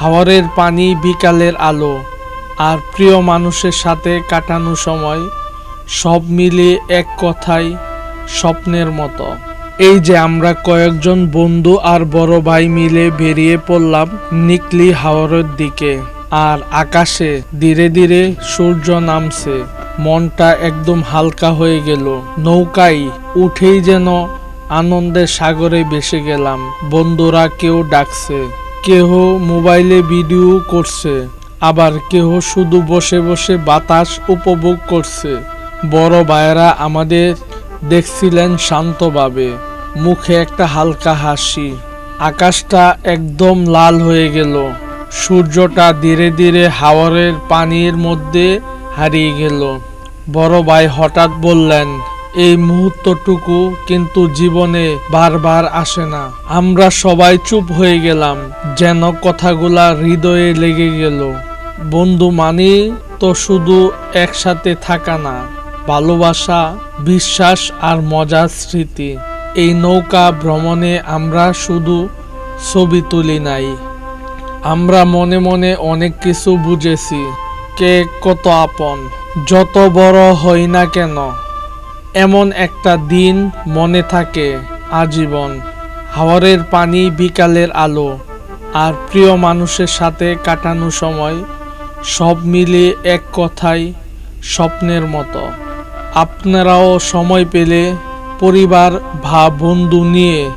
হাওরের পানি বিকালের আলো, আর প্রিয় মানুষের সাথে কাটানো সময় সব মিলিয়ে এক কথায় স্বপ্নের মতো। এই যে আমরা কয়েকজন বন্ধু আর বড় ভাই মিলে বেরিয়ে পড়লাম নিকলি হাওরের দিকে, আর আকাশে ধীরে ধীরে সূর্য নামছে। মনটা একদম হালকা হয়ে গেল। নৌকায় উঠেই যেন আনন্দের সাগরে ভেসে গেলাম। বন্ধুরা কেউ ডাকছে। কেহ মোবাইলে ভিডিও করছে, আবার কেহ শুধু বসে বসে বাতাস উপভোগ করছে। বড় ভাইয়েরা আমাদের দেখছিলেন শান্তভাবে, মুখে একটা হালকা হাসি। আকাশটা একদম লাল হয়ে গেল। সূর্যটা ধীরে ধীরে হাওরের পানির মধ্যে হারিয়ে গেল। বড় ভাই হঠাৎ বললেন এই মুহূর্তটুকু কিন্তু জীবনে বারবার আসে না। আমরা সবাই চুপ হয়ে গেলাম, যেন কথাগুলা হৃদয়ে লেগে গেল। বন্ধু মানে তো শুধু একসাথে থাকা না, ভালোবাসা, বিশ্বাস আর মজার স্মৃতি। এই নৌকা ভ্রমণে আমরা শুধু ছবি তুলি নাই। আমরা মনে মনে অনেক কিছু বুঝেছি, কে কত আপন, যত বড় হই না কেন। এমন একটা দিন মনে থাকে আজীবন। হাওরের পানি বিকালের আলো, আর প্রিয় মানুষের সাথে কাটানো সময় সব মিলে এক কথায় স্বপ্নের মতো। আপনারাও সময় পেলে পরিবার ভা বন্ধু নিয়ে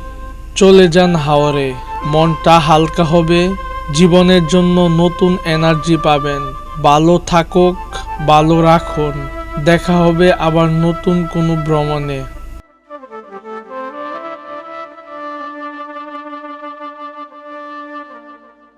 চলে যান হাওরে। মনটা হালকা হবে, জীবনের জন্য নতুন এনার্জি পাবেন। ভালো থাকুক, ভালো রাখুন। দেখা হবে আবার নতুন কোনো ভ্রমণে।